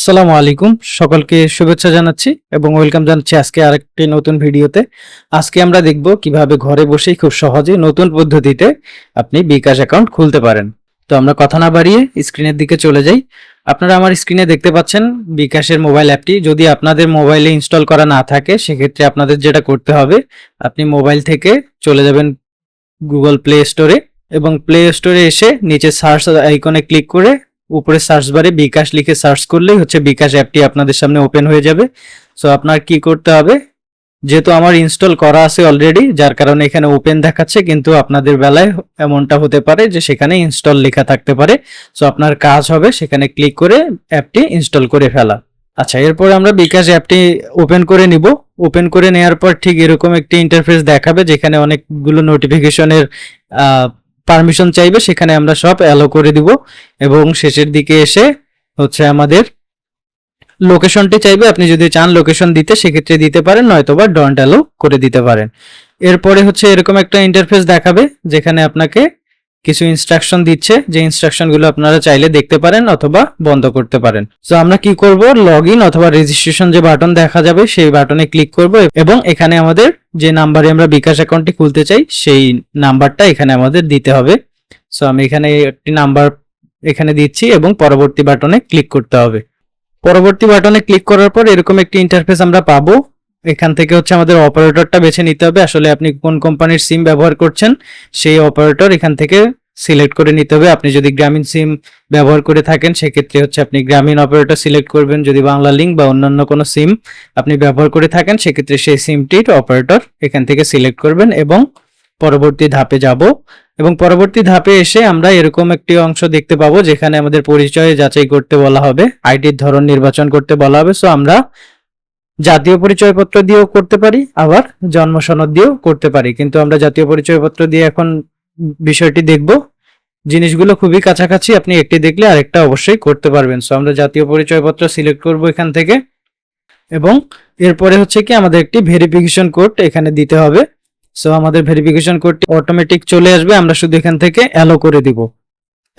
আসসালামু আলাইকুম। সকলকে শুভেচ্ছা জানাচ্ছি এবং ওয়েলকাম জানাচ্ছি আজকে আরেকটি নতুন ভিডিওতে। আজকে আমরা দেখব কীভাবে ঘরে বসেই খুব সহজে নতুন পদ্ধতিতে আপনি বিকাশ অ্যাকাউন্ট খুলতে পারেন। তো আমরা কথা না বাড়িয়ে স্ক্রিনের দিকে চলে যাই। আপনারা আমার স্ক্রিনে দেখতে পাচ্ছেন বিকাশের মোবাইল অ্যাপটি। যদি আপনাদের মোবাইলে ইনস্টল করা না থাকে, সেক্ষেত্রে আপনাদের যেটা করতে হবে, আপনি মোবাইল থেকে চলে যাবেন গুগল প্লে স্টোরে এবং প্লে স্টোরে এসে নিচে সার্চ আইকনে ক্লিক করে উপরে সার্চ বারে বিকাশ লিখে সার্চ করলেই হচ্ছে বিকাশ অ্যাপটি আপনাদের সামনে ওপেন হয়ে যাবে। সো আপনার কি করতে হবে? যেহেতু আমার ইনস্টল করা আছে অলরেডি যার কারণে এখানে ওপেন দেখাচ্ছে, কিন্তু আপনাদের বেলায় এমনটা হতে পারে যে সেখানে ইনস্টল লেখা থাকতে পারে। সো আপনার কাজ হবে সেখানে ক্লিক করে অ্যাপটি ইনস্টল করে ফেলা। আচ্ছা এরপর আমরা বিকাশ অ্যাপটি ওপেন করে নিব। ওপেন করে নেওয়ার পর ঠিক এরকম একটি ইন্টারফেস দেখাবে, যেখানে অনেকগুলো নোটিফিকেশনের পারমিশন চাইবে, সেখানে আমরা সব অ্যালো করে দিব। এবং শেষের দিকে এসে হচ্ছে আমাদের লোকেশনটি চাইবে। আপনি যদি চান লোকেশন দিতে, সেক্ষেত্রে দিতে পারেন, নয়তোবা ডন্ট অ্যালো করে দিতে পারেন। এরপরে হচ্ছে এরকম একটা ইন্টারফেস দেখাবে, যেখানে আপনাকে কিছু ইনস্ট্রাকশন দিচ্ছে, যে ইনস্ট্রাকশনগুলো আপনারা চাইলে দেখতে পারেন অথবা বন্ধ করতে পারেন। সো আমরা কি করব? লগ ইন অথবা রেজিস্ট্রেশন যে বাটন দেখা যাবে, সেই বাটনে ক্লিক করব এবং এখানে আমাদের যে নাম্বারে আমরা বিকাশ অ্যাকাউন্টটি খুলতে চাই, সেই নাম্বারটা এখানে আমাদের দিতে হবে। সো আমি এখানে একটি নাম্বার এখানে দিচ্ছি এবং পরবর্তী বাটনে ক্লিক করতে হবে। পরবর্তী বাটনে ক্লিক করার পর এরকম একটি ইন্টারফেস আমরা পাবো। এখান থেকে হচ্ছে আমাদের অপারেটরটা বেছে নিতে হবে। আসলে আপনি কোন কোম্পানির সিম ব্যবহার করছেন, সেই অপারেটর এখান থেকে সিলেক্ট করে নিতে হবে। আপনি যদি গ্রামীণ সিম ব্যবহার করে থাকেন, সেক্ষেত্রে হচ্ছে আপনি গ্রামীণ অপারেটর সিলেক্ট করবেন। যদি বাংলা লিঙ্ক বা অন্যান্য কোনো সিম আপনি ব্যবহার করে থাকেন, সেক্ষেত্রে সেই সিমটির অপারেটর এখান থেকে সিলেক্ট করবেন এবং পরবর্তী ধাপে যাব। এবং পরবর্তী ধাপে এসে আমরা এরকম একটি অংশ দেখতে পাবো, যেখানে আমাদের পরিচয় যাচাই করতে বলা হবে আইডির ধরন নির্বাচন করতে বলা হবে। সো আমরা জাতীয় পরিচয়পত্র দিয়েও করতে পারি, আবার জন্ম সনদ দিয়েও করতে পারি। কিন্তু আমরা জাতীয় পরিচয়পত্র দিয়ে এখন বিষয়টি দেখব। জিনিসগুলো খুবই কাছাকাছি, আপনি একটি দেখলে আরেকটা অবশ্যই করতে পারবেন। সো আমরা জাতীয় পরিচয়পত্র সিলেক্ট করব এখান থেকে। এবং এরপরে হচ্ছে কি, আমাদের একটি ভেরিফিকেশন কোড এখানে দিতে হবে। সো আমাদের ভেরিফিকেশন কোডটি অটোমেটিক চলে আসবে, আমরা শুধু এখান থেকে অ্যালো করে দিব।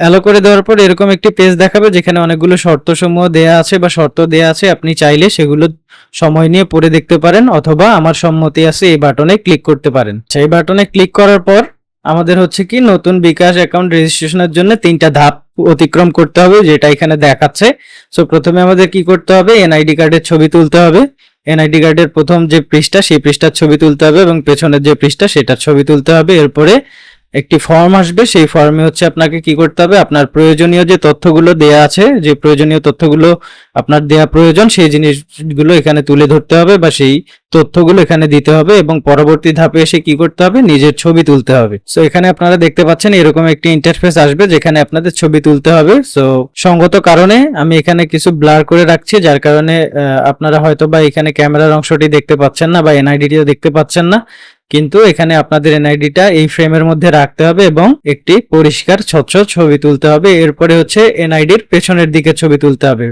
অ্যালো করে দেওয়ার পর এরকম একটি পেজ দেখাবে যেখানে অনেকগুলো শর্ত সমূহ দেয়া আছে বা শর্ত দেয়া আছে। আপনি চাইলে সেগুলো সময় নিয়ে পড়ে দেখতে পারেন অথবা আমার সম্মতি আছে এই বাটনে ক্লিক করতে পারেন। সেই বাটনে ক্লিক করার পর আমাদের হচ্ছে কি নতুন বিকাশ অ্যাকাউন্ট রেজিস্ট্রেশনের জন্য তিনটা ধাপ অতিক্রম করতে হবে যেটা এখানে দেখাচ্ছে। সো প্রথমে আমাদের কি করতে হবে? এনআইডি কার্ডের ছবি তুলতে হবে। এনআইডি কার্ডের প্রথম যে পৃষ্ঠা, সেই পৃষ্ঠার ছবি তুলতে হবে এবং পেছনের যে পৃষ্ঠা, সেটার ছবি তুলতে হবে। এরপরে একটি ফর্ম আসবে, সেই ফর্মে হচ্ছে আপনাকে কি করতে হবে? আপনার প্রয়োজনীয় যে তথ্যগুলো দেয়া আছে, যে প্রয়োজনীয় তথ্যগুলো আপনার দেয়া প্রয়োজন, সেই জিনিসগুলো এখানে তুলে ধরতে হবে বা সেই তথ্যগুলো এখানে দিতে হবে এবং পরবর্তী ধাপে এসে কি করতে হবে? নিজের ছবি তুলতে হবে। সো এখানে আপনারা দেখতে পাচ্ছেন এরকম একটি ইন্টারফেস আসবে যেখানে আপনাদের ছবি তুলতে হবে। সো সঙ্গত কারণে আমি এখানে কিছু ব্লার করে রাখছি, যার কারণে আপনারা হয়তো বা এখানে ক্যামেরার অংশটি দেখতে পাচ্ছেন না বা এনআইডিটিও দেখতে পাচ্ছেন না। কিন্তু এখানে আপনাদের এনআইডিটা এই ফ্রেমের মধ্যে রাখতে হবে এবং একটি পরিষ্কার, স্বচ্ছ ছবি তুলতে হবে। এরপরে হচ্ছে এনআইডির পেছনের দিকে ছবি তুলতে হবে।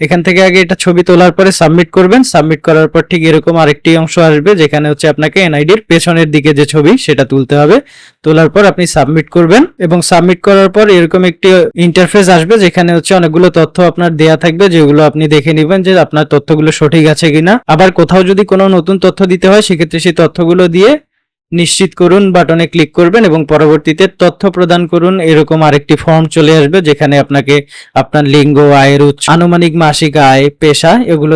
এখান থেকে আগে এটা ছবি তোলার পরে সাবমিট করবেন। সাবমিট করার পর ঠিক এরকম আরেকটি অংশ আসবে, যেখানে হচ্ছে আপনাকে এনআইডির পেছনের দিকে যে ছবি, সেটা তুলতে হবে। তোলার পর আপনি সাবমিট করবেন এবং সাবমিট করার পর এরকম একটি ইন্টারফেস আসবে, যেখানে হচ্ছে অনেকগুলো তথ্য আপনার দেয়া থাকবে, যেগুলো আপনি দেখে নেবেন যে আপনার তথ্যগুলো সঠিক আছে কিনা। আবার কোথাও যদি কোনো নতুন তথ্য দিতে হয়, সেক্ষেত্রে সেই তথ্যগুলো দিয়ে নিশ্চিত করুন, বাটনে ক্লিক করবেন এবং পরবর্তীতে তথ্য প্রদান করুন। এরকম আরেকটি ফর্ম চলে আসবে যেখানে আপনাকে আপনার লিঙ্গ, আয়ের উৎস, আনুমানিক মাসিক আয়, পেশা এগুলো